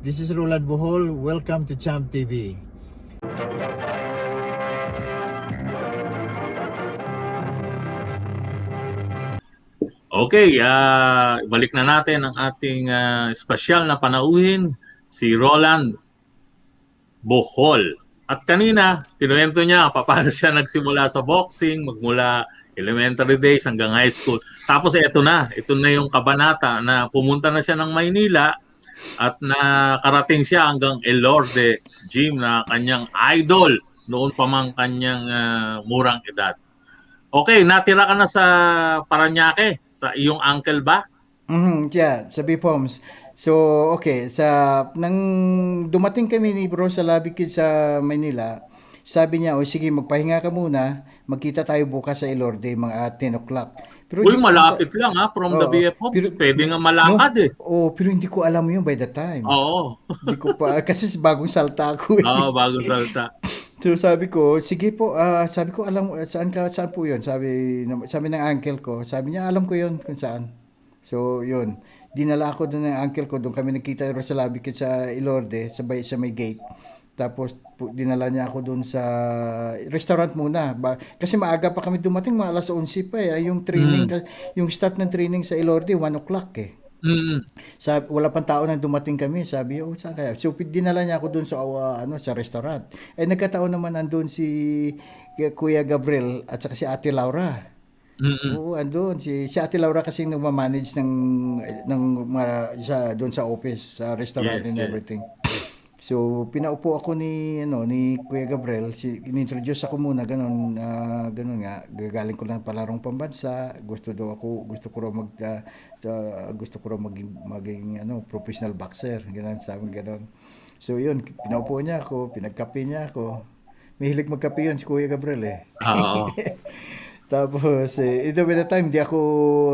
This is Roland Bohol. Welcome to Champ TV. Okay, ah balik na natin ang ating ah, espesyal na panauhin, si Roland Bohol. At kanina, kinuwento niya paano siya nagsimula sa boxing, magmula elementary days hanggang high school. Tapos ito na, ito na yung kabanata na pumunta na siya ng Maynila at nakarating siya hanggang Elorde Gym na kanyang idol noon pa mang kanyang ah, murang edad. Okay, natira ka na sa Paranaque, sa iyong uncle ba? Mhm, yeah, sa Bipoms. So, okay, sa nang dumating kami ni Bro sa Labi Kids sa Manila, sabi niya, "O sige, magpahinga ka muna. Magkita tayo bukas sa Ilorde mga 10 o'clock." Pero Uy, malapit lang ha, from the Oo. BFO. Pero- Pwede nga malakad eh. Oh, pero hindi ko alam yun by the time. Oo. Hindi ko pa kasi bagong salta ako. eh. Oo, bago salta. So sabi ko, sige po, ah, sabi ko alam saan ka saan po 'yon? Sabi sabi ng uncle ko, sabi niya alam ko 'yon kung saan. So 'yun. Dinala ako doon ng uncle ko, doon kami nagkita ro sa Labi sa Ilorde, sa may, sa may gate. Tapos dinala niya ako doon sa restaurant muna. Ba, kasi maaga pa kami dumating, mga alas 11 pa eh. Yung training, ka- yung start ng training sa Ilorde, 1 o'clock eh. Mm. Sabi, wala pang tao nang dumating kami. Sabi, oh, saan kaya? So, dinala niya ako doon sa, uh, ano, sa restaurant. Eh, nagkataon naman andun si Kuya Gabriel at saka si Ate Laura. Mm. Oo, andun. Si, si Ate Laura kasi nagmamanage ng, ng mga, sa, doon sa office, sa restaurant Yes, and yes. everything. So, pinaupo ako ni, ano, ni Kuya Gabriel. Si, inintroduce ako muna, ganun, ah, ganun nga. Gagaling ko lang palarong pambansa. Gusto daw ako, gusto ko raw mag, ah, ah, gusto ko raw maging, maging, ano, professional boxer. Ganun, sabi ganun. So, yun, pinaupo niya ako, pinagkape niya ako. Mahilig magkape yun si Kuya Gabriel eh. Oo. Tapos, eh, ito by the time, di ako,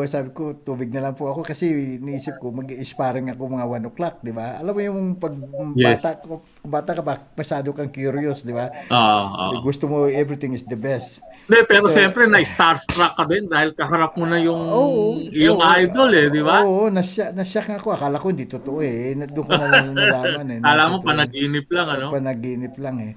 sabi ko, tubig na lang po ako kasi niisip ko, mag-sparring ako mga 1 o'clock, di ba? Alam mo yung pag Yes. bata, ko- bata ka ba, masyado kang curious, di ba? Oo, oo. Gusto mo, everything is the best. Hindi, pero siyempre na-starstruck ka din dahil kaharap mo na yung Oo. yung Oo. idol eh, di ba? Oo, nasya, nasyak nga ako. Akala ko hindi totoo eh. Doon ko na lang nalaman eh. Alam mo, panaginip lang, ano? Panaginip lang eh.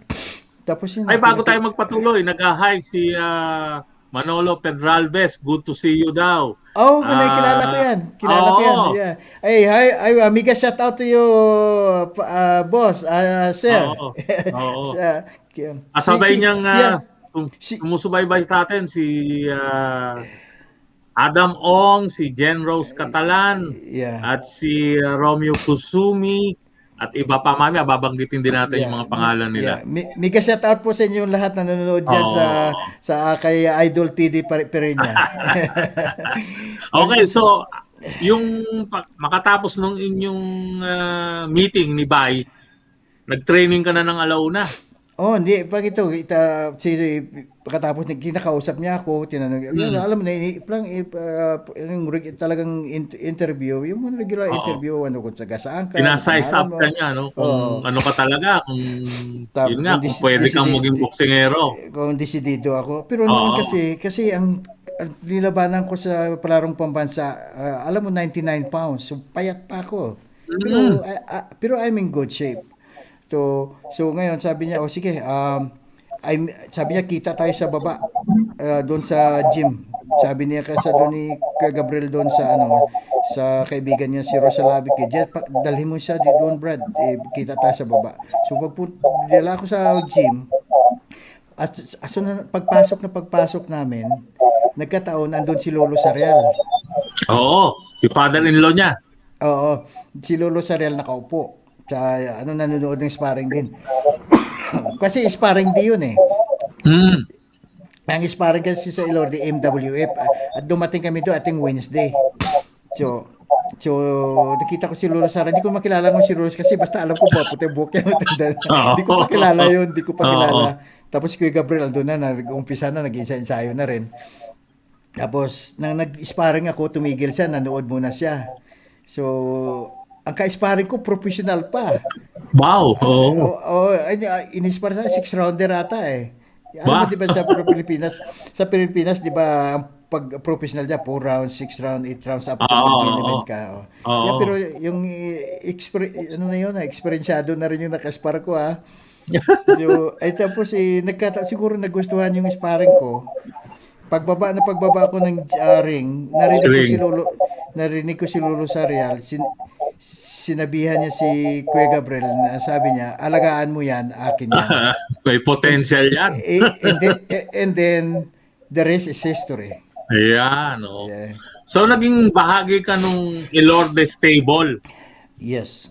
Tapos yun. Ay, bago tayo magpatuloy, nag-hi si ah, Manolo Pedralbes. Good to see you daw. Oh, uh, kilala ko yan. Kilala ko yan. Yeah. Hey, hi, hi, amiga, shout out to you, uh, boss, uh, sir. Oo. Oo. Sa- ki- Kasabay si- niyang yeah. uh, Si- sumusubaybay sa atin si ah, Adam Ong, si Jen Rose Catalan, Yeah. at si ah, Romeo Kusumi, at iba pa mami, babanggitin din natin yung mga pangalan nila. Yeah. Mi- Mega shout out po sa inyo lahat na nanonood dyan sa sa kay Idol TD Pereña. Okay, so yung makatapos nung inyong ah, meeting ni Bay, nag-training ka na ng alauna. Oh, hindi. Pag ito, ita, si, pagkatapos kinakausap niya ako, tinanong, Mm. "Yan, alam mo na, ini- parang, eh, uh, yung talagang in- interview, yung mga regular Oo. interview, ano, kung taga saan ka, Pinasize up mo. ka niya, no? Kung Oo. ano ka talaga, kung Tap- yun nga, kung kung pwede kang maging boksingero. kung desidido ako. Pero noon Oo. kasi, kasi ang, ang nilabanan ko sa palarong pambansa, ah, alam mo, 99 pounds. So, payat pa ako. Pero, ah, ah, pero I'm in good shape. So, so ngayon, sabi niya, oh sige, um, I'm, sabi niya, kita tayo sa baba, ah, doon sa gym. Sabi niya kasi doon ni Gabriel doon sa ano, sa kaibigan niya si Rosalabi Diyan, pa- dalhin mo siya di doon, Brad. Eh, kita tayo sa baba. So, pag dala ako sa gym, at aso na pagpasok na pagpasok namin, nagkataon andun si Lolo Sarial. Oo, yung father-in-law niya. Oo, si Lolo Sarial nakaupo. Sa ano nanonood ng sparring din. kasi sparring din yun eh. Hmm. Ang sparring kasi sa Ilorde MWF at dumating kami doon ating Wednesday. So, So, nakita ko si Lolo Sara. Hindi ko makilala mo si Lolo kasi basta alam ko po, puti buhok yan. Hindi ko pa kilala yun. Hindi ko pa kilala. Tapos si Kuya Gabriel doon na, nag-umpisa na, nag-isa-ensayo na rin. Tapos, nang nag-sparring ako, tumigil siya, nanood muna siya. So, ang ka-sparring ko, professional pa. Wow. Oo. Oo, oh, in-spar sa six rounder ata eh. Alam mo Ba? di ba sa Pilipinas, sa Pilipinas di ba ang pag professional niya, 4 rounds, 6 rounds, 8 rounds, up to Oo, mag-main oo. ka. Oh. Oo. Yeah, pero yung eh, exper- ano na yun, ah, eksperensyado na rin yung nakaspar ko ah. so, ay tapos eh, nagkata- siguro nagustuhan yung sparring ko. Pagbaba na pagbaba ko ng ah, ring, narinig ko si Lolo, narinig ko si Lolo Sarial, sin, sinabihan niya si Kuya Gabriel na sabi niya, alagaan mo yan, akin yan. May potential yan. Eh, and, then, and then, the rest is history. Ayan, oh. Yeah. So, naging bahagi ka nung Ilorde Stable. Yes.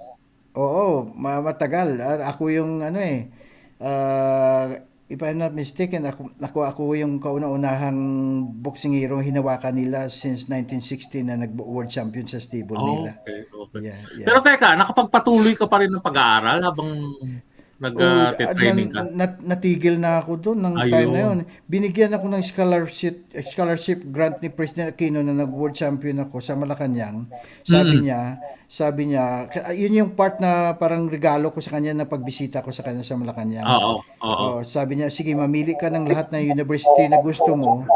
Oo, ma- matagal. Ako yung ano eh, ah, if I'm not mistaken, ako, ako, ako yung kauna-unahang boxing hero hinawakan nila since 1960 na nag-world champion sa stable Oh, nila. okay. Yeah, yeah. Pero teka, nakapagpatuloy ka pa rin ng pag-aaral habang nag-training ka? ah, nat- natigil na ako doon ng Ayun. time na yun. Binigyan ako ng scholarship scholarship grant ni President Aquino na nag-world champion ako sa Malacanang. Sabi Mm. niya, sabi niya, ka- yun yung part na parang regalo ko sa kanya na pagbisita ko sa kanya sa Malacanang. Oo, oo. Oh, sabi niya, sige, mamili ka ng lahat ng university na gusto mo.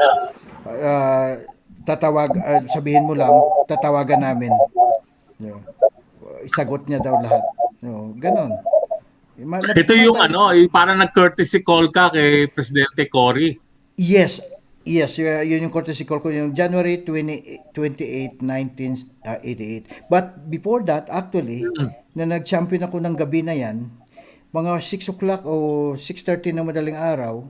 Ah, tatawag, ah, sabihin mo lang, tatawagan namin. No. Isagot niya daw lahat. No, ganon. Ito yung ano, parang nag-courtesy call ka kay Presidente Cory. Yes. Yes, yun yung courtesy call ko yung January 20, 28, 1988. But before that, actually, na nag-champion ako ng gabi na yan, mga 6 o'clock o 6.30 na madaling araw,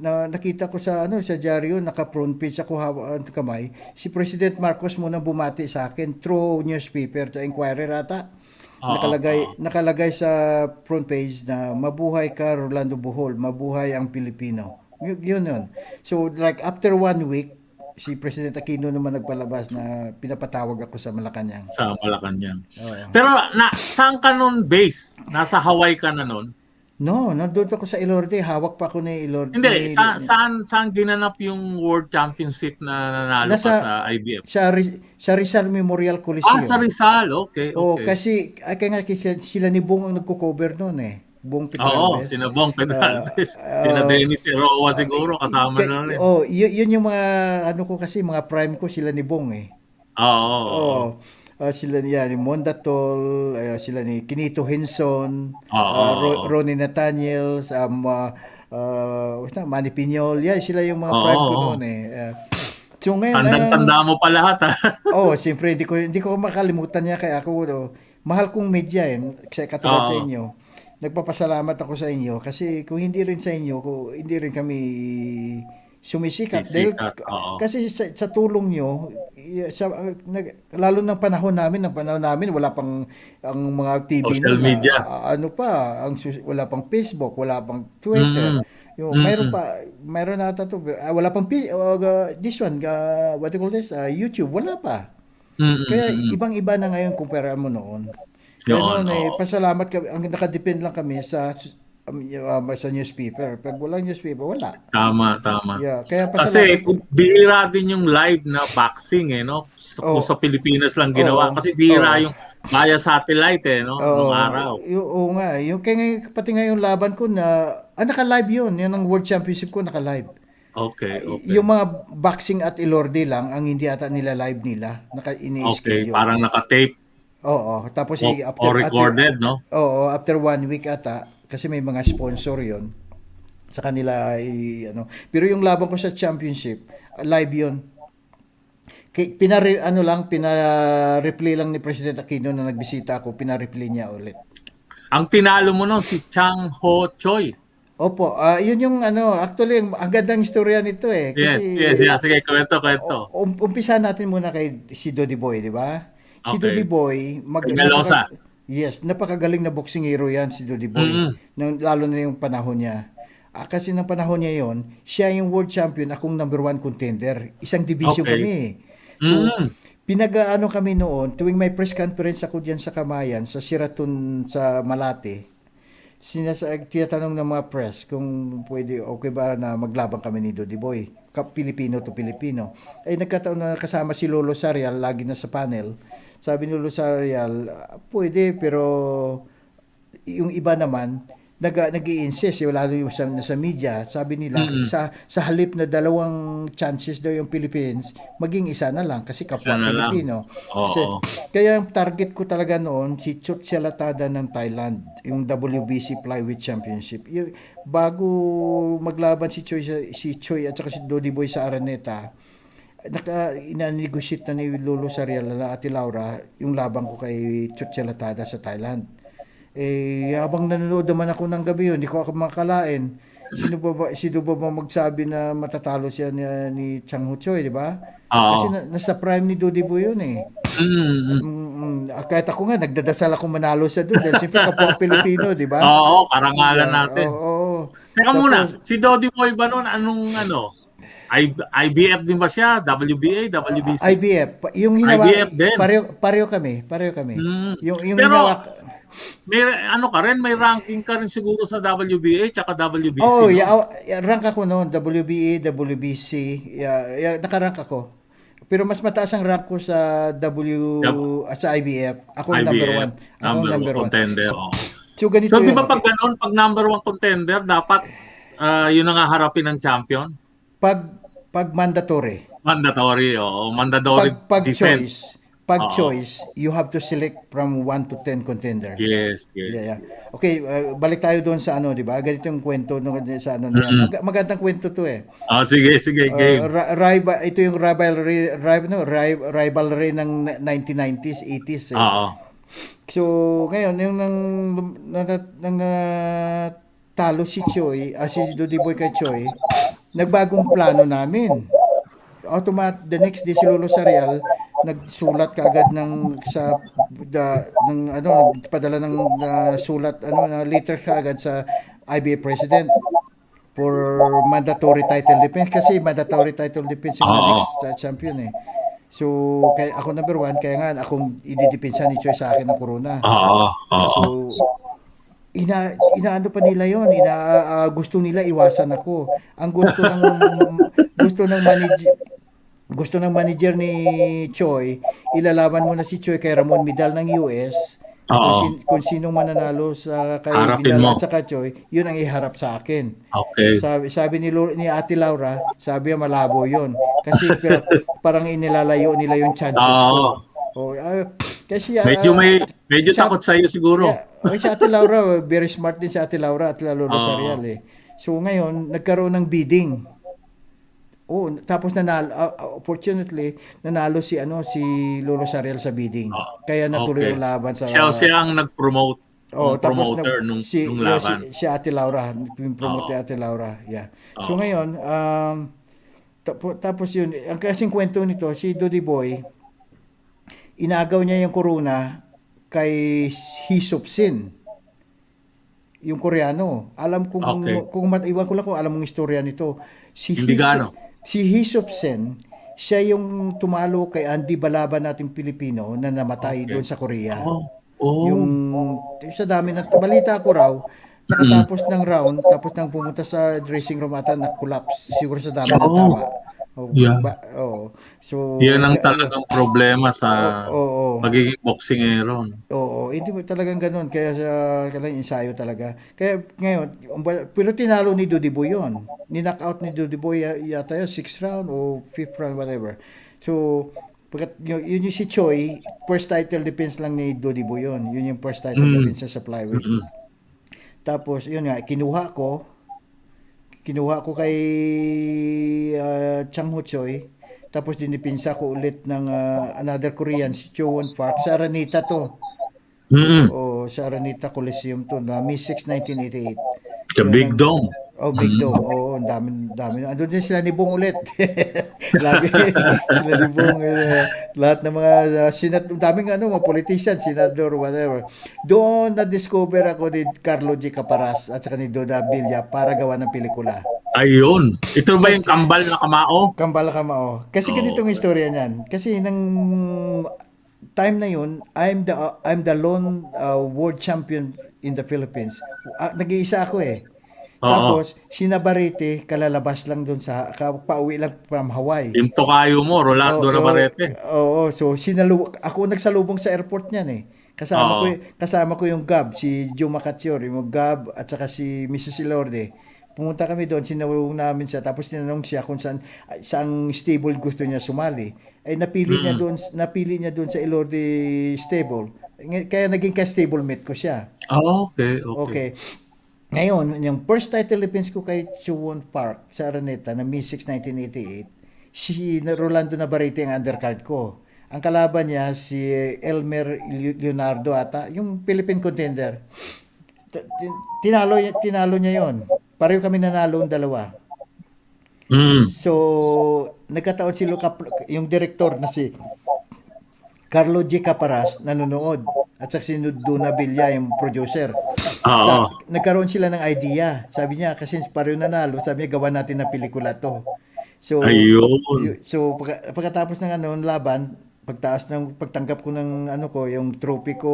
na, nakita ko sa ano sa dyaryo, naka-front page ako hawak ang kamay, si President Marcos muna bumati sa akin through newspaper, sa Inquirer ata. Oo, nakalagay nakalagay sa front page na mabuhay ka Rolando Bohol, mabuhay ang Pilipino. Y- yun yun. So like after one week, si President Aquino naman nagpalabas na pinapatawag ako sa Malacanang. sa Malacanang. Oo. Pero na, saan ka nun base? Nasa Hawaii ka na nun? No, nandun ako sa Ilorde, hawak pa ako ni Ilorde. Hindi, ni- sa, saan, saan ginanap yung World Championship na nanalo Nasa- ka sa IBF? sa, sa Rizal Memorial Coliseum. Ah, sa Rizal. Okay, okay. Oh, kasi ay kaya nga sila, sila ni Bong ang nagko-cover noon eh. Bong Oo, Petralbes. sina Bong Pedalbes. Ah, sina ah, Dennis Eroa siguro kasama Kaya- na rin. Oh, y- yun yung mga ano ko kasi mga prime ko sila ni Bong eh. Oo. oo, oo. Oh, ah, sila ni Mondatol, ah, sila ni Kinito Henson, Oo, oo, Ro- oo. Ronnie Nathaniel, um, uh, uh, na, Manny Piñol, yeah, sila yung mga Oo, prime ko oo. noon eh. Ah, so ngayon, Tandang-tanda mo pa lahat ha. oh, siyempre hindi ko hindi ko makalimutan niya kaya ako no, mahal kong media eh, kasi katulad Oo. sa inyo. Nagpapasalamat ako sa inyo kasi kung hindi rin sa inyo, kung hindi rin kami sumisikat dahil Sisikat, oo. kasi sa, sa tulong nyo sa nag, lalo ng panahon namin ng panahon namin wala pang ang mga TV Social na, media. ah, ano pa ang wala pang Facebook wala pang Twitter Mm. yung Mm. mayroon pa mayroon na to ah, wala pang uh, uh, this one uh, what do you call this Ah, YouTube wala pa Mm, kaya ibang-iba na ngayon kumpara mo noon. Kaya Yun, noon eh, pasalamat kami, ang nakadepend lang kami sa um, uh, sa newspaper. Pag walang newspaper, wala. Tama, tama. Yeah, kaya Kasi pasalamat. kung bihira din yung live na boxing eh, no? Sa. Kung sa Pilipinas lang ginawa. Oo. Kasi bihira Oo. yung via satellite eh, no? Oo, Nung araw. oo nga, yung kaya ngayon, pati nga yung laban ko na, ah, naka-live yun. Yan ang World Championship ko, naka-live. Okay, okay. Yung mga boxing at Ilorde lang, ang hindi ata nila live nila. Naka, Okay, ini-schedule. parang naka-tape Oo, tapos o, eh, o after, recorded, no? Oo, after one week ata, kasi may mga sponsor yon sa kanila ay ano. Pero yung laban ko sa championship, live yon. Pinare, ano lang, pina-replay lang ni President Aquino na nagbisita ako, pina-replay niya ulit. Ang tinalo mo nun si Chang Ho Choi. Opo, ah yun yung ano, actually, ang ang gandang istorya nito eh. Yes, Kasi, yes, yes. Sige, kwento, kwento. Um, umpisa natin muna kay si Dodi Boy, di ba? Si Okay. Dodi Boy, mag, Peñalosa. napaka- yes, napakagaling na boxing hero yan si Dodi Boy. Mm-mm. Nang, lalo na yung panahon niya. Ah, kasi ng panahon niya yon, siya yung world champion, akong number one contender. Isang division Okay. kami. So, Mm. pinag-ano kami noon, tuwing may press conference ako diyan sa Kamayan, sa Sheraton sa Malate, sinasa tinatanong ng mga press kung pwede okay ba na maglaban kami ni Dodi Boy. Pilipino to Pilipino. Ay nagkataon na kasama si Lolo Sarial lagi na sa panel. Sabi ni "Ah, pwede pero yung iba naman nag nag-i-insist eh, lalo yung sa, sa media, sabi nila Mm-mm. sa sa halip na dalawang chances daw yung Philippines, maging isa na lang kasi kapwa Isa. Pilipino. Kasi, kaya ang target ko talaga noon si Chut Latada ng Thailand, yung WBC Flyweight Championship. Yung, bago maglaban si Choi si Choi at saka si Dodi Boy sa Araneta, naka ina-negotiate na ni Lolo Sarial na Ate Laura yung laban ko kay Chut Latada sa Thailand. Eh, habang nanonood naman ako ng gabi yun, hindi ko ako makalain. Sino ba, ba sino ba ba magsabi na matatalo siya ni, ni Chang Ho Choi, di ba? Oo. Kasi na, nasa prime ni Dodi Boy yun eh. Mm, mm. Mm, ah, kahit ako nga, nagdadasal ako manalo siya doon. Dahil siyempre kapwa Pilipino, di ba? Oo, karangalan natin. Oo. oo. Teka Tapos- muna, si Dodi Boy ba nun, anong ano? I, IBF din ba siya? WBA, WBC? IBF. pa- Yung hinawa, IBF din. pareho, pareho kami. Pareho kami. Mm. Yung, yung Pero, hinawa, May ano ka rin, may ranking ka rin siguro sa WBA tsaka WBC. Oh, no? yeah, rank ako noon, WBA, WBC, yeah, yeah, nakarank ako. Pero mas mataas ang rank ko sa W ah, sa IBF. Ako ang number IBF, one. Ako number, number one contender. oo. So ganito So, di ba pag ganun, pag number one contender, dapat ah, yun ang haharapin ng champion? Pag pag mandatory, Mandatory, oo. Mandatory pag pag defense. choice, pag Oo. choice, you have to select from 1 to 10 contenders. Yes, yes. Yeah, yeah. Okay, uh, balik tayo doon sa ano, 'di ba? Ganito yung kwento nung sa ano. Mm-mm. Mag- magandang kwento 'to eh. Ah, sige, sige, Uh, game. ri- rival ito yung rivalry rival no, ri- rivalry ng 1990s, 80s eh. Oo. So, ngayon yung nang nang, nang, ah, talo si Choi, ah, si Dodi Boy kay Choi, nagbagong plano namin. Automat the next day si Lolo Sarial nagsulat kaagad ng sa da, ng ano nagpadala ng ah, sulat ano na letter kaagad sa IBA president for mandatory title defense kasi mandatory title defense yung Oo. next ah, champion eh. So, kaya ako number one, kaya nga akong ididepensa ni Choi sa akin ng corona. Oo, oo. So, ina inaano pa nila yon ina ah, gusto nila iwasan ako ang gusto ng gusto ng manager gusto ng manager ni Choi ilalaban mo na si Choi kay Ramon Vidal ng US kung, Oo. sin, kung sinong mananalo sa kay Harapin Vidal at saka Choi yun ang iharap sa akin Okay. sabi sabi ni Lo- ni Ate Laura sabi niya malabo yon kasi pero, parang inilalayo nila yung chances ko oh, ah, kasi ah, Medyo may medyo sa- takot sa iyo siguro. Yeah. Okay, si Ate Laura, very smart din si Ate Laura at Lalo Oo. Rosarial eh. So ngayon, nagkaroon ng bidding. Oh, tapos nanalo uh, fortunately nanalo si ano si Lolo Sarial sa bidding. Oh, Kaya natuloy okay. yung laban sa Siya, siya ang nag-promote, Oh, tapos promoter na, nung, si, nung yeah, laban. si, si Ate Laura, promote ni Ate Laura. Yeah. So Oo. ngayon, um, tapo- tapos yun, ang kasing kwento nito, si Dodi Boy, inagaw niya yung corona kay Hisop Sin. Yung Koreano. Alam kung, Okay. kung mat- iwan ko lang kung alam mong istorya nito. Si Hindi gaano. si Hisop Sen, siya yung tumalo kay Andy Balaban nating Pilipino na namatay Okay. doon sa Korea Oh, oh. yung sa dami ng balita ko raw nakatapos ng round tapos nang pumunta sa dressing room ata na-collapse siguro sa dami ng Oo. tama oh, Yeah. ba- oh. so Yan ang eh, talagang problema sa oo oo magiging boxingero. no? oo hindi mo talagang ganun kaya sa kailangan ensayo talaga kaya ngayon pero tinalo ni Dudy Boy yun ni-knock out ni Dudy Boy ya- yata yun 6th round o 5th round whatever so pagkat yun, yun yung si Choi first title defense lang ni Dudy Boy yun yun yung first title Mm. defense sa flyweight Mm-mm. Tapos, yun nga, kinuha ko. Kinuha ko kay ah, Chang Ho Choi. Tapos dinipinsa ko ulit ng ah, another Korean, si Cho Won Park. Sa Aranita to. Mm-mm. O, sa Aranita Coliseum to. Na May 6, 1988. The Big Dome. Oh, Big Dome. Oo, ang dami, dami. Andun din sila ni Bong ulit. Lagi. sila ni Bong. eh, lahat ng mga uh, senat, daming ano, mga politician, senador, whatever. Doon na-discover ako ni Carlo G. Caparas at saka ni Doda Villa para gawa ng pelikula. Ayun. Ito ba yung kambal na kamao? Kambala Kamao. Kasi Oo. ganito ang istorya niyan. Kasi nang time na yun, I'm the I'm the lone uh, world champion in the Philippines. Ah, nag-iisa ako eh. Oo. Tapos, si Navarrete, kalalabas lang doon sa, ka- pauwi lang from Hawaii. Yung tokayo mo, Rolando Oo, Navarrete. Oo, so sinalu ako nagsalubong sa airport niyan eh. Kasama Oo. ko y- kasama ko yung Gab, si Joe Macachior, yung Gab at saka si Mrs. Ilorde. Pumunta kami doon, sinawag namin siya, tapos tinanong siya kung saan, saang stable gusto niya sumali. Ay napili niya doon, napili niya doon sa Ilorde stable. Ngay- Kaya naging ka-stable mate ko siya. Ah, okay, okay. Okay. Ngayon, yung first title defense ko kay Chuwon Park sa Araneta na May 6, 1988, si Rolando Navarrete ang undercard ko. Ang kalaban niya si Elmer Leonardo ata, yung Philippine contender. Tinalo, tinalo niya yon. Pareho kami nanalo ang dalawa. Mm. So, nagkataon si Luca, yung director na si Carlo G. Caparas nanonood. At saka si Duna Villa, yung producer. Oo. Sa- nagkaroon sila ng idea. Sabi niya, kasi pareho nanalo, sabi niya, gawa natin ng pelikula to. So, Ayun. so pagka- pagkatapos ng ano, laban, pagtaas ng pagtanggap ko ng ano ko, yung trophy ko,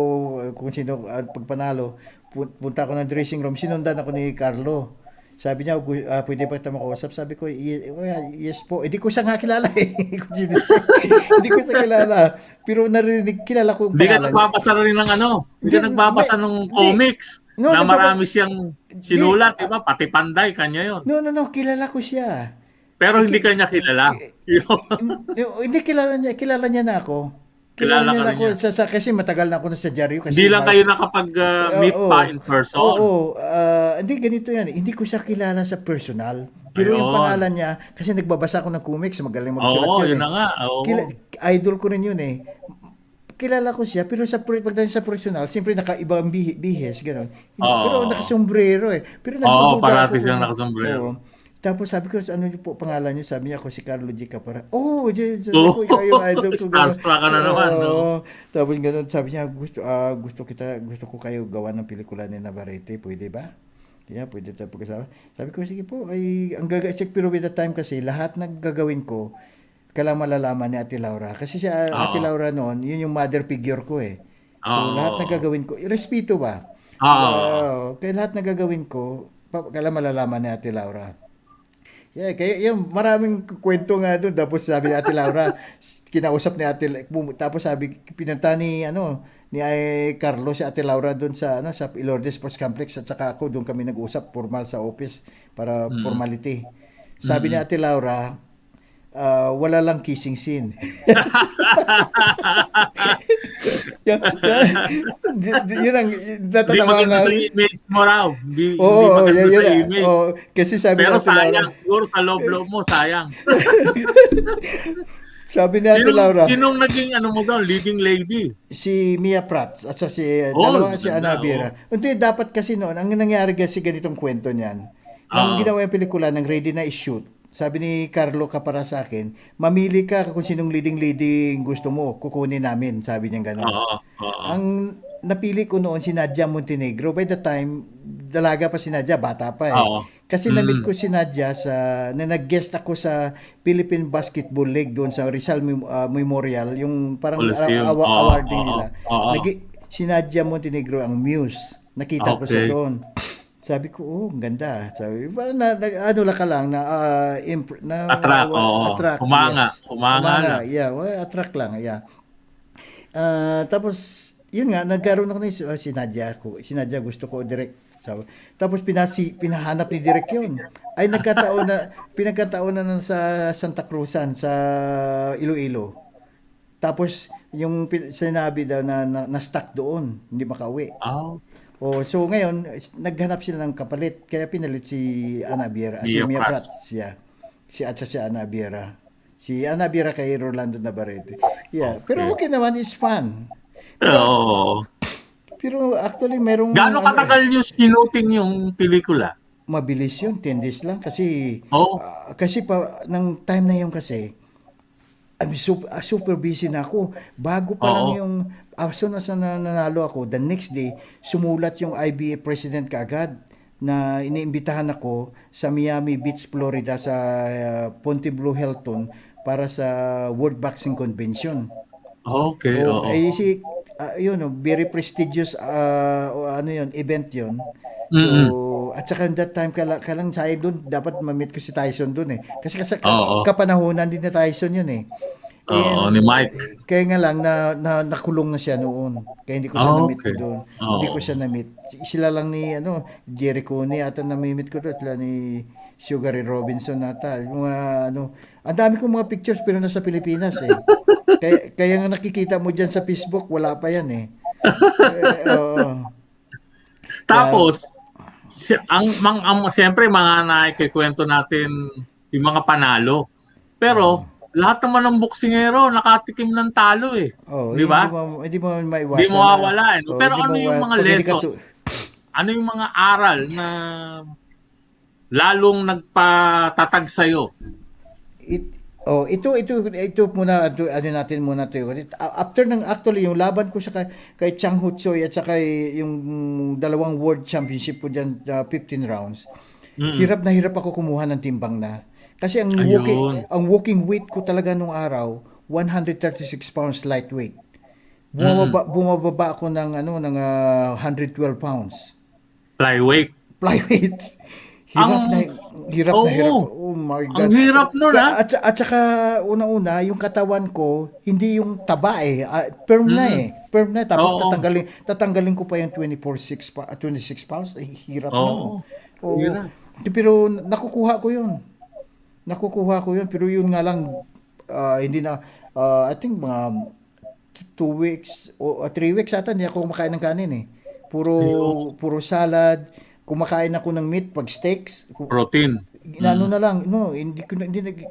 kung sino uh, pagpanalo, pu- punta ako ng dressing room, sinundan ako ni Carlo. Sabi niya, "Gu- ah, pwede ba tayo makausap? Sabi ko, "Ye- well, yes po. Hindi ko siya nga kilala eh. Hindi ko siya kilala. Pero narinig, kilala ko Hindi ka nagpapasa rin ng ano? Hindi ka hindi. ng comics No, na marami siyang sinulat, di ba? Pati Panday, kanya yon. No, no, no, kilala ko siya. Pero hindi ka niya kilala. Hindi kilala niya, kilala niya na ako. Kilala Kilala, ka ako niya. sa, sa- kasi matagal na ako na sa Jaryo kasi Hindi lang kayo nakapag-meet Oo. pa in person. Oo, ah, hindi ganito yan. Hindi ko siya kilala sa personal. Pero yung Ayun. pangalan niya, kasi nagbabasa ako ng comics, magaling magsulat Oo, yun. yun eh. na nga. Oo. Kila- idol ko rin yun eh. Kilala ko siya, pero sa pagdating sa personal, siyempre nakaibang bihi, bihes, gano'n. Oo. Pero nakasombrero eh. Pero Oo, parati siyang kung- nakasombrero. Oo. Tapos sabi ko, ano niyo po pangalan niyo? Sabi niya ako si Carlo G. Capara. Oh, Oo. ako, ikaw yung idol ko. Starstruck ka na naman, no? Tapos gano'n, sabi niya, gusto, ah, gusto kita, gusto ko kayo gawa ng pelikula ni Navarrete, pwede ba? Yeah, pwede tayo pagkasama. Sabi ko, sige po, ay, ang gaga, check, pero with the time kasi, lahat ng gagawin ko, kailangan malalaman ni Ate Laura. Kasi siya, Oo. Ate Laura noon, yun yung mother figure ko eh. So, Oo. lahat ng gagawin ko, respeto ba? Oo. Wow. Kaya lahat ng gagawin ko, kailangan malalaman ni Ate Laura. Yeah, kaya yung maraming kwento nga doon. Tapos sabi ni Ate Laura, kinausap ni Ate, tapos sabi, pinunta ni, ano, ni ay Carlos, si Ate Laura doon sa, ano, sa Ilorde Sports Complex at saka ako, doon kami nag-usap, formal sa office, para formality. Sabi ni Ate Laura, ah, wala lang kissing scene. yan, yun ang Hindi natatawa nga. sa image mo raw. Hindi, hindi Oo, maganda yan, yun, sa ah. image. Oo, kasi sabi Pero Ate Laura, sayang, siguro sa loob-loob mo, sayang. sabi ni Ate Sinong, Laura, sinong naging ano mo daw, leading lady? si Mia Prats at si Oh, dalawa si Ana Vera. Hindi dapat kasi noon ang nangyari kasi ganitong kwento niyan. Nang Oo. ginawa yung pelikula ng ready na i-shoot, sabi ni Carlo Capara sa akin, mamili ka kung sinong leading lady gusto mo, kukunin namin, sabi niya gano'n. Oo. oo. Ang napili ko noon si Nadia Montenegro. By the time, dalaga pa si Nadia, bata pa eh. Oo. Kasi Mm. na-meet ko si Nadia sa, na nag-guest ako sa Philippine Basketball League doon sa Rizal Mem- ah, Memorial, yung parang Coliseum. awa- Oo, awarding nila. oo. Nagi- si Nadia Montenegro ang muse. Nakita ko siya Okay. doon. Sabi ko, oh, ang ganda. Sabi, parang na, na- ano lang ka lang, na, ah, imp- na Attract, wa- oo. attract, Humanga, yes. humanga lang. yeah, well, attract lang, yeah. Ah, tapos, yun nga, nagkaroon ako ng uh, si Nadia ko. Si Nadia gusto ko direct. Sabi. Tapos pinasi, pinahanap ni direct yun. Ay nagkataon na, pinagkataon na sa Santa Cruzan, sa Iloilo. Tapos, yung sinabi daw na, na, na stuck doon, hindi makauwi. Ah, Oh, so ngayon, naghanap sila ng kapalit. Kaya pinalit si Ana Biera. Si Mia. Prats. Yeah. Si at si Ana Biera. Si Ana Biera kay Rolando Navarrete. Yeah. Pero okay naman, it's fun. oo. Pero actually, merong... Gaano ano, katagal yung sinuting yung pelikula? mabilis yun, 10 days lang. Kasi, Oo. ah, kasi pa, ng time na yun kasi, I'm super, super busy na ako. Bago pa Oo. lang yung, as soon as na nanalo ako, the next day, sumulat yung IBA president kaagad na iniimbitahan ako sa Miami Beach, Florida sa uh, Fontainebleau Hilton para sa World Boxing Convention. Okay, Oh, oo. eh si ah, yun oh, very prestigious o ano yun, event yun. So, Mm-mm. at saka that time kala, kalang tayo doon, dapat ma-meet ko si Tyson doon eh. Kasi kasi Oo. kapanahonan din na Tyson yun eh. Oo, ni Mike. Kaya nga lang na, na nakulong na siya noon. Kaya hindi ko siya Ah, na-meet okay. doon. Oo. Hindi ko siya na-meet. Sila lang ni ano, Jericho ni ata na-meet ko doon. Sila ni Sugar Ray Robinson ata. Yung mga ano, ang dami kong mga pictures pero nasa Pilipinas eh. kaya, kaya nga nakikita mo dyan sa Facebook, wala pa yan eh. eh oo. Tapos, si, ang, mang, ang, siyempre, mga nakikikwento natin yung mga panalo. Pero, lahat naman ng boksingero nakatikim ng talo eh. Oh, Di ba? Hindi mo, hindi mo maiwasan. Mawawala eh? Oo, Pero ano yung mga lessons? tu- Ano yung mga aral na lalong nagpatatag sa'yo? It, oh, ito ito ito muna ito, ano natin muna to. After ng actually yung laban ko sa kay, kay Chang Ho Choi at saka yung dalawang world championship ko diyan 15 rounds. Mm. Hirap na hirap ako kumuha ng timbang na. Kasi ang Ayun. walking ang walking weight ko talaga nung araw 136 pounds lightweight. Bumababa, bumababa ako ng ano ng ah, 112 pounds Flyweight. flyweight. Hirap Ang- na hirap Oo. na hirap. Oh my God. Ang hirap nun, ha? At, at saka una-una, yung katawan ko, hindi yung taba eh. Ah, firm na Mm. eh. Firm na. Tapos Oo. tatanggalin, tatanggalin ko pa yung 24, 6 pa, 26 pounds. Eh, hirap Oo. na. Oo. Hirap. Pero nakukuha ko yun. Nakukuha ko yun. Pero yun nga lang, ah, hindi na, ah, I think mga two weeks o uh, three weeks ata hindi ako kumakain ng kanin eh. Puro puro salad, kumakain ako ng meat pag steaks. Protein. Inano na lang, no, hindi ko hindi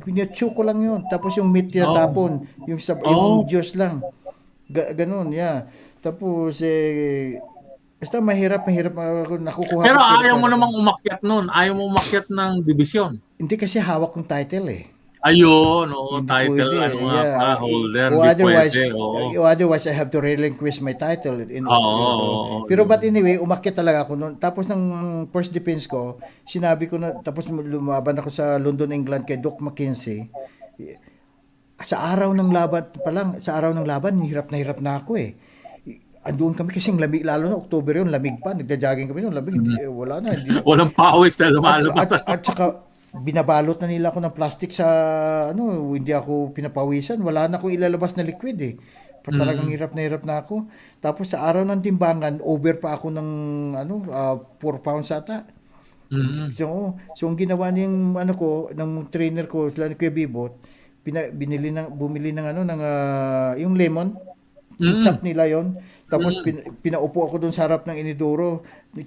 kinatsu ko lang 'yun. Tapos yung meat tinatapon, yung sab, Oh. yung juice lang. Ga, ganun, yeah. Tapos eh basta mahirap, mahirap ako nakukuha Pero ayaw mo namang umakyat nun. Ayaw mo umakyat ng division. Hindi kasi hawak kong title eh. Ayun, oo, Hindi title, pwede, ano nga yeah. pa, holder, O otherwise, pwede, oo. otherwise I have to relinquish my title. In, Oo, oo, oo. Pero but anyway, umakyat talaga ako noon. Tapos ng first defense ko, sinabi ko na, tapos lumaban ako sa London, England kay Doc McKenzie. Sa araw ng laban pa lang, sa araw ng laban, hirap na hirap na ako eh. Andun kami kasi lamig, lalo na October yun, lamig pa. Nagja-jogging kami noon, lamig. Mm-hmm. Eh, wala na. Hindi, Walang pawis na at, lumalabas. at, at saka binabalot na nila ako ng plastic sa ano, hindi ako pinapawisan. Wala na akong ilalabas na liquid eh. Pa- Talagang hirap na hirap na ako. Tapos sa araw ng timbangan, over pa ako ng ano, 4 pounds ata. Mhm. So, so ang ginawa niyang ano ko, ng trainer ko, sila ni Kuya Bibot, pina, binili ng bumili ng ano ng ah, yung lemon. Mm. Chop nila yon. Tapos pin, pinaupo ako doon sa harap ng inidoro.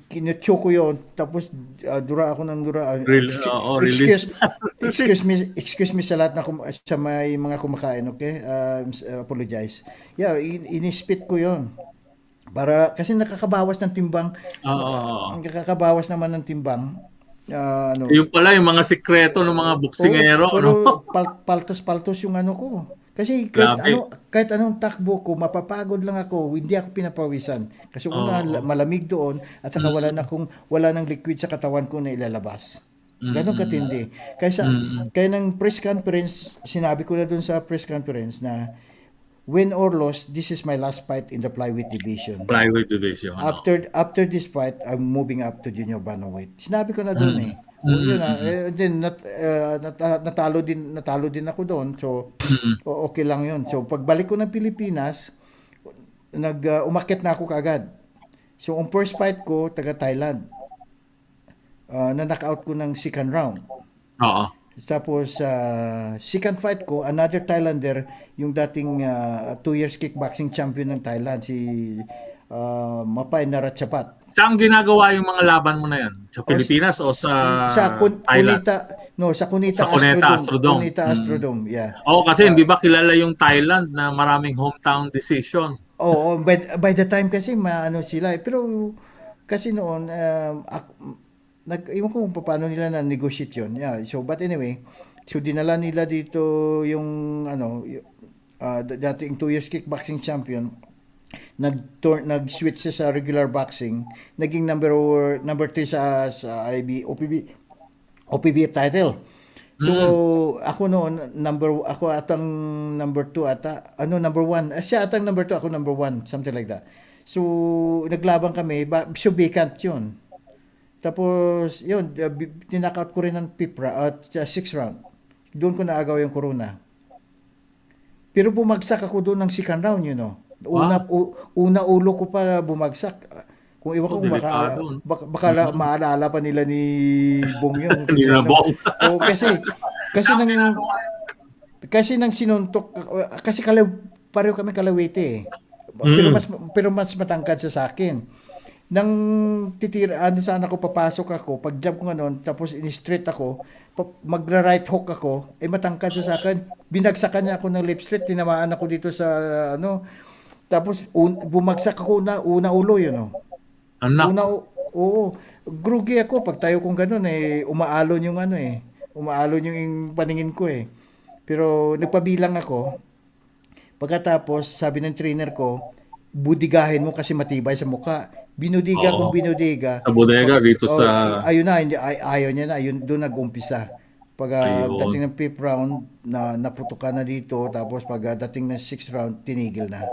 Kinutso ko yon. Tapos ah, dura ako ng dura. Ah, Rel- excuse, oo, release. excuse, excuse me, excuse me sa lahat na kum- sa may mga kumakain, okay? Uh, apologize. Yeah, in, inispit ko yon. Para kasi nakakabawas ng timbang. Oo. Ang nakakabawas naman ng timbang. ah, ano, Yung pala, yung mga sikreto ng mga boksingero, Oo, pero no? pal- paltos-paltos yung ano ko. Kasi kahit, Grabe. ano, kahit anong takbo ko, mapapagod lang ako, hindi ako pinapawisan. Kasi una, Oo. la- malamig doon, at saka wala na kung wala ng liquid sa katawan ko na ilalabas. Ganon katindi. Kaya, sa, kaya ng press conference, sinabi ko na doon sa press conference na win or loss, this is my last fight in the flyweight division. Flyweight division. ano? After after this fight, I'm moving up to junior bantamweight. Sinabi ko na doon eh. O, yun na, eh, then nat, eh, nat- natalo din natalo din ako doon. So o- okay lang 'yun. So pagbalik ko ng Pilipinas, nag uh, umakyat na ako kaagad. So ang first fight ko taga Thailand. Uh, na knockout ko ng second round. Oo. Tapos uh, second fight ko, another Thailander, yung dating uh, two years kickboxing champion ng Thailand, si uh, Mapay Naratchapat. Saan ginagawa yung mga laban mo na yan? Sa Pilipinas o sa, sa Kun- Thailand? Kunita, no, sa Kunita, Sa Cuneta, Astrodome. Astrodome. Kunita Mm. Astrodome, yeah. Oo, kasi hindi ba kilala yung Thailand na maraming hometown decision? Oo, by, by the time kasi maano sila, eh. pero kasi noon, um, ak- nag, iwan ko kung paano nila na negotiate yun. Yeah, so, but anyway, so dinala nila dito yung, ano, uh, dating two years kickboxing champion, nag nag-switch siya sa regular boxing, naging number number 3 sa sa IB OPB OPBF title. So ako noon number ako atang number 2 ata ano number 1 siya atang number 2 ako number 1 something like that. So naglaban kami ba so vacant 'yun. Tapos yun uh, bi- tinakot ko rin ng fifth round at sa sixth round. Doon ko naagaw yung corona. Pero bumagsak ako doon ng second round, you know. Una, u- una ulo ko pa bumagsak. Kung iwan ko, Oh, baka, baka, baka la- maalala pa nila ni Bong yun. Hindi na bong. Oo, kasi, kasi nang, kasi nang sinuntok, kasi kalaw, pareho kami kalawete eh. Pero Mm. mas, pero mas matangkad siya sa akin. Nang titira, ano saan ako papasok ako, pag jump ko ngayon, tapos in-straight ako, pa- magra-right hook ako, eh matangkad siya sa akin. Binagsakan niya ako ng left straight, tinamaan ako dito sa, ano, tapos un, bumagsak ako una, una ulo yun, oh. Anak. Una, oo. Grugi ako pag tayo kung ganun eh, umaalon yung ano eh. Umaalon yung, paningin ko eh. Pero nagpabilang ako. Pagkatapos, sabi ng trainer ko, budigahin mo kasi matibay sa mukha. Binudiga Oo. kung binudiga. Sa bodega dito Oh, sa ayun na, hindi, ay, ayaw niya na, ayun, doon nag-umpisa. Pag ah, Ayun. dating ng fifth round, na naputukan na dito, tapos pag ah, dating ng sixth round, tinigil na.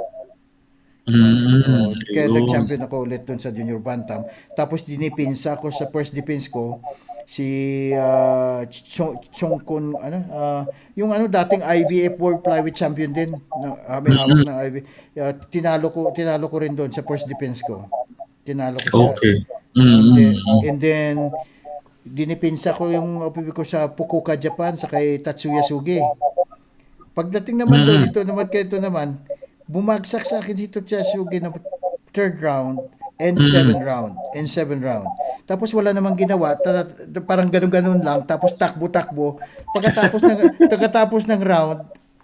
Mm, Oo, kaya yun. nag-champion ako ulit dun sa junior bantam. Tapos dinipinsa ko sa first defense ko si uh, Chong, Chong Kun, ano, ah, yung ano dating IBF World Flyweight Champion din. Na, ah, may hawak ng IBF. Ah, tinalo ko tinalo ko rin doon sa first defense ko. Tinalo ko siya. Okay. And Mm, then, mm, and then dinipinsa ko yung OPP ko sa Fukuoka, Japan sa kay Tatsuya Suge. Pagdating naman doon, Mm. ito naman kay ito naman, bumagsak sa akin dito Tatsuya Suge na third round and Mm. seven round and seven round. Tapos wala namang ginawa, ta- parang ganun-ganun lang, tapos takbo-takbo. Pagkatapos ng pagkatapos ng round,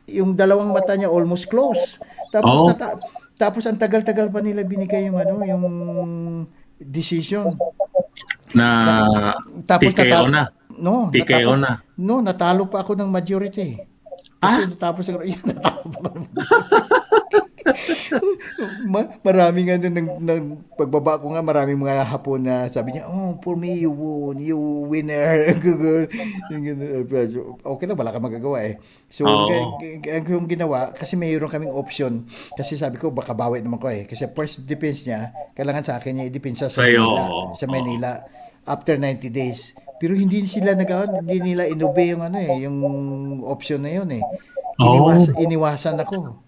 yung dalawang mata niya almost close. Tapos Oh. nata- tapos ang tagal-tagal pa nila binigay yung ano, yung decision. na Tapos TKO nata- na. No, TKO natapos- na. No, natalo pa ako ng majority. Ah? Kasi natapos ang yun, ng Ma- maraming ano ng, ng pagbaba ko nga maraming mga hapon na sabi niya oh for me you won. You winner. Okay lang wala ka magagawa eh. So g- g- ang yung ginawa kasi mayroon kaming option. Kasi sabi ko baka bawi naman ko eh. Kasi first defense niya kailangan sa akin niya i-depensa sa Manila. sa Manila. After 90 days pero hindi sila nag hindi nila inobey yung ano eh yung option na yun eh Iniwas, iniwasan ako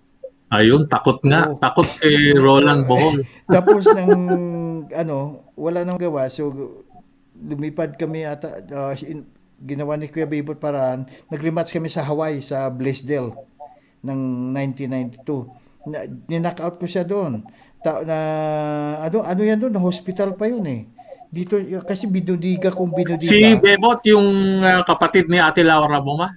Ayun, takot nga. Oo. Takot kay Roland Bohol. Tapos ng ano, wala nang gawa. So lumipad kami ata uh, in- ginawa ni Kuya Bibot paraan. Nag-rematch kami sa Hawaii sa Blaisdell ng 1992. Na, knock out ko siya doon. Ta, na ano ano yan doon, na hospital pa yun eh. Dito kasi binudiga kung binudiga. Si Bebot, yung ah, kapatid ni Ate Laura Buma.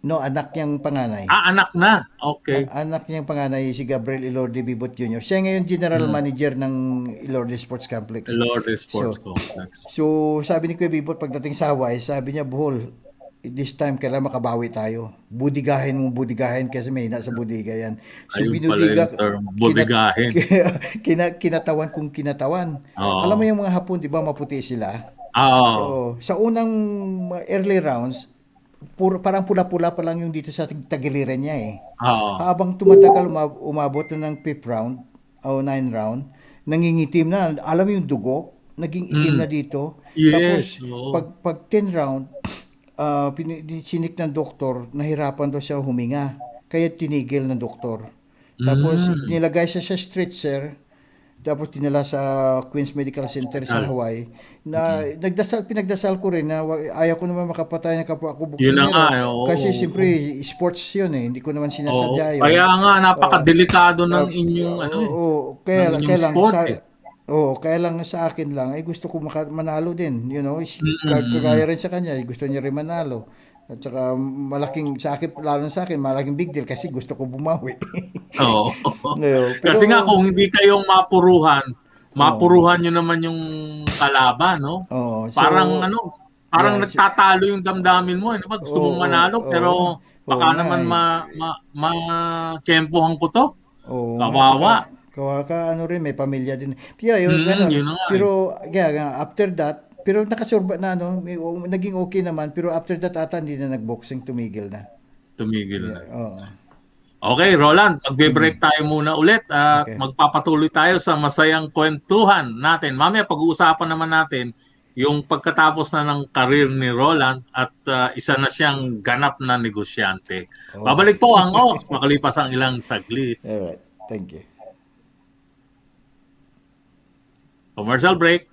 no, anak niyang panganay. Ah, anak na. Okay. Ang anak niyang panganay si Gabriel Ilorde Bibot Jr. Siya ngayon general manager ng Ilorde Sports Complex. Lord Sports So- Complex. So, sabi ni Kuya Bibot pagdating sa Hawaii, sabi niya, Buhol, this time kailangan makabawi tayo. Budigahin mo, budigahin kasi may nasa budiga yan. So, Ayun pala term, budigahin. Kina, kina, kinatawan kung kinatawan. Oo. Alam mo yung mga hapon, di ba, maputi sila? Ah, Oo. Sa unang mga early rounds, puro, parang pula-pula pa lang yung dito sa tagiliran niya eh. ah. Habang tumatagal, uma- umabot na ng fifth round o nine round, nangingitim na. Alam mo yung dugo, naging itim Mm. na dito. Yes, Tapos, oo. pag, pag 10 round, di- sinik ng doktor, nahirapan daw siya huminga. Kaya tinigil ng doktor. Tapos, Mm. nilagay siya sa stretcher, tapos dinala sa Queen's Medical Center sa. Hawaii na nagdasal pinagdasal ko rin na ayaw ko naman makapatay ng kapwa ko Yun na boksingero. nga, eh, oo. kasi siyempre sports yun eh hindi ko naman sinasadya yun Kaya nga, napakadelikado ng inyong ano eh. Oo, kaya, ng inyong kaya lang sport, sa, eh. Oo, kaya lang sa akin lang ay gusto ko maka, manalo din, you know. Is- Mm, ka- mm, Kagaya rin sa kanya, eh, gusto niya rin manalo. At saka malaking sa akin, lalo sa akin, malaking big deal kasi gusto ko bumawi. Oo. Ngayon, Kasi nga kung hindi kayong mapuruhan, mapuruhan nyo naman yung kalaban, no? Oo, so- parang ano, parang Yeah, nagtatalo yung damdamin mo, ano ba? Gusto mong Oo, manalo, oo, pero oo baka nga naman eh. ma, ma, ma, tsempohan ko to. Oo, Kawawa. Kawawa ka, ano rin, may pamilya din. Pero yun, Mm, ganun. yun na. Pero, nga, after that, pero nakasurba na, ano, may, naging okay naman, pero after that ata, hindi na nagboxing, tumigil na. Tumigil na. Oo. Okay, Roland, magbe-break tayo muna ulit at Okay. magpapatuloy tayo sa masayang kwentuhan natin. Mamaya pag-uusapan naman natin yung pagkatapos na ng karir ni Roland at ah, isa na siyang ganap na negosyante. Oh. Babalik po ang Ox makalipas ang ilang saglit. Alright. Thank you. Commercial break.